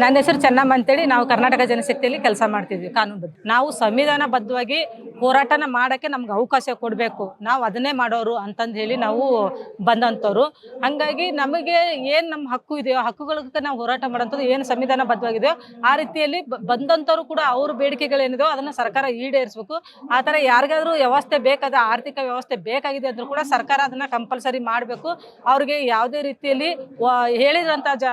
ನನ್ನ ಹೆಸರು ಚೆನ್ನಮ್ಮ ಅಂತೇಳಿ ನಾವು ಕರ್ನಾಟಕ ಜನಶಕ್ತಿಯಲ್ಲಿ ಕೆಲಸ ಮಾಡ್ತಿದ್ವಿ ಕಾನೂನು ನಾವು ಸಂವಿಧಾನ ಬದ್ಧವಾಗಿ ಹೋರಾಟನ ಮಾಡೋಕ್ಕೆ ನಮ್ಗೆ ಅವಕಾಶ ಕೊಡಬೇಕು. ನಾವು ಅದನ್ನೇ ಮಾಡೋರು ಅಂತಂದು ಹೇಳಿ ನಾವು ಬಂದಂಥವ್ರು. ಹಂಗಾಗಿ ನಮಗೆ ಏನು ನಮ್ಮ ಹಕ್ಕು ಇದೆಯೋ, ಹಕ್ಕುಗಳಿಗೆ ನಾವು ಹೋರಾಟ ಮಾಡೋಂಥದ್ದು ಏನು ಸಂವಿಧಾನ ಬದ್ಧವಾಗಿದೆಯೋ ಆ ರೀತಿಯಲ್ಲಿ ಬಂದಂಥವ್ರು ಕೂಡ ಅವ್ರ ಬೇಡಿಕೆಗಳೇನಿದೆಯೋ ಅದನ್ನು ಸರ್ಕಾರ ಈಡೇರಿಸಬೇಕು. ಆ ಥರ ಯಾರಿಗಾದ್ರೂ ವ್ಯವಸ್ಥೆ ಬೇಕಾದ, ಆರ್ಥಿಕ ವ್ಯವಸ್ಥೆ ಬೇಕಾಗಿದೆ ಅಂದರೂ ಕೂಡ ಸರ್ಕಾರ ಅದನ್ನು ಕಂಪಲ್ಸರಿ ಮಾಡಬೇಕು. ಅವ್ರಿಗೆ ಯಾವುದೇ ರೀತಿಯಲ್ಲಿ ಹೇಳಿದಂಥ ಜ,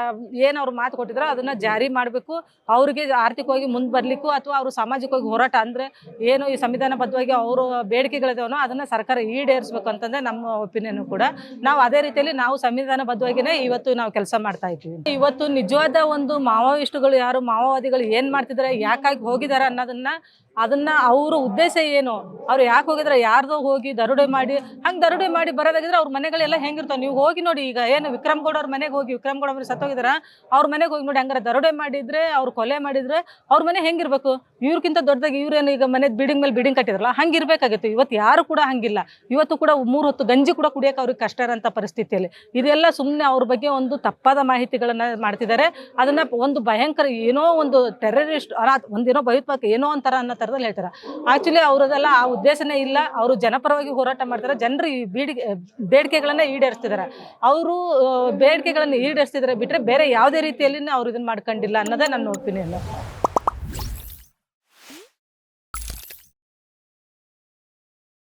ಏನು ಅವ್ರು ಮಾತು ಕೊಟ್ಟಿದ್ರೋ ಅದನ್ನು ಜಾರಿ ಮಾಡಬೇಕು. ಅವ್ರಿಗೆ ಆರ್ಥಿಕವಾಗಿ ಮುಂದೆ ಬರಲಿಕ್ಕೂ ಅಥವಾ ಅವರು ಸಾಮಾಜಿಕವಾಗಿ ಹೋರಾಟ ಅಂದರೆ ಏನು ಈ ಸಂವಿಧಾನಬದ್ಧವಾಗಿ ಅವರು ಬೇಡಿಕೆಗಳಿದಾವನೋ ಅದನ್ನು ಸರ್ಕಾರ ಈಡೇರಿಸಬೇಕು ಅಂತಂದ್ರೆ ನಮ್ಮ ಒಪಿನಿಯನ್ ಕೂಡ. ನಾವು ಅದೇ ರೀತಿಯಲ್ಲಿ ನಾವು ಸಂವಿಧಾನಬದ್ಧವಾಗಿಯೇ ಇವತ್ತು ನಾವು ಕೆಲಸ ಮಾಡ್ತಾ ಇದ್ದೀವಿ. ಇವತ್ತು ನಿಜವಾದ ಒಂದು ಮಾವೋಯಿಸ್ಟ್ಗಳು ಯಾರು, ಮಾವೋವಾದಿಗಳು ಏನು ಮಾಡ್ತಿದ್ದಾರೆ ಯಾಕಾಗಿ ಹೋಗಿದ್ದಾರೆ ಅನ್ನೋದನ್ನ, ಅದನ್ನ ಅವ್ರ ಉದ್ದೇಶ ಏನು, ಅವ್ರು ಯಾಕೆ ಹೋಗಿದ್ರೆ, ಯಾರ್ದೋ ಹೋಗಿ ದರೋಡೆ ಮಾಡಿ, ಹಂಗೆ ದರೋಡೆ ಮಾಡಿ ಬರೋದಾಗಿದ್ರೆ ಅವ್ರ ಮನೆಗಳೆಲ್ಲ ಹೆಂಗಿರ್ತಾವೆ? ನೀವು ಹೋಗಿ ನೋಡಿ ಈಗ, ಏನು ವಿಕ್ರಮ್ ಗೌಡ ಅವ್ರ ಮನೆಗೆ ಹೋಗಿ ವಿಕ್ರಮ್ ಗೌಡ ಅವ್ರು ಸತ್ತೋಗಿದಾರ? ಅವ್ರ ಮನೆಗೆ ಹೋಗಿ ನೋಡಿ, ಹಂಗಾರೆ ದರೋಡೆ ಮಾಡಿದ್ರೆ ಅವ್ರು ಕೊಲೆ ಮಾಡಿದ್ರೆ ಅವ್ರ ಮನೆ ಹೆಂಗಿರ್ಬೇಕು? ಇವ್ರಕ್ಕಿಂತ ದೊಡ್ಡದಾಗಿ ಇವ್ರೇನು ಈಗ ಮನೆ ಬಿಲ್ಡಿಂಗ್ ಮೇಲೆ ಬಿಲ್ಡಿಂಗ್ ಕಟ್ಟಿದ್ರಲ್ಲ, ಹಂಗಿರ್ಬೇಕಾಗಿತ್ತು. ಇವತ್ತು ಯಾರು ಕೂಡ ಹಂಗಿಲ್ಲ. ಇವತ್ತು ಕೂಡ ಮೂರು ಹೊತ್ತು ಗಂಜಿ ಕೂಡ ಕುಡಿಯೋಕೆ ಅವ್ರಿಗೆ ಕಷ್ಟ ಇರೋಂಥ ಪರಿಸ್ಥಿತಿಯಲ್ಲಿ. ಇದೆಲ್ಲ ಸುಮ್ಮನೆ ಅವ್ರ ಬಗ್ಗೆ ಒಂದು ತಪ್ಪಾದ ಮಾಹಿತಿಗಳನ್ನು ಮಾಡ್ತಿದ್ದಾರೆ. ಅದನ್ನು ಒಂದು ಭಯಂಕರ ಏನೋ ಒಂದು ಟೆರರಿಸ್ಟ್ ಒಂದೇನೋ ಭಯೋತ್ಪಾದಕ ಏನೋ ಅಂತಾರ ಅನ್ನೋ ಥರದಲ್ಲಿ ಹೇಳ್ತಾರೆ. ಆ್ಯಕ್ಚುಲಿ ಅವರದೆಲ್ಲ ಆ ಉದ್ದೇಶನೇ ಇಲ್ಲ. ಅವರು ಜನಪರವಾಗಿ ಹೋರಾಟ ಮಾಡ್ತಾರೆ. ಜನರು ಈ ಬೇಡಿಕೆ ಬೇಡಿಕೆಗಳನ್ನ ಈಡೇರಿಸ್ತಿದ್ದಾರೆ. ಅವರು ಬೇಡಿಕೆಗಳನ್ನು ಈಡೇರಿಸ್ತಿದ್ದಾರೆ ಬಿಟ್ಟರೆ ಬೇರೆ ಯಾವುದೇ ರೀತಿಯಲ್ಲಿ ಅವ್ರು ಇದನ್ನು ಮಾಡ್ಕೊಂಡಿಲ್ಲ ಅನ್ನೋದೇ ನನ್ನ ಒಪಿನಿಯನ್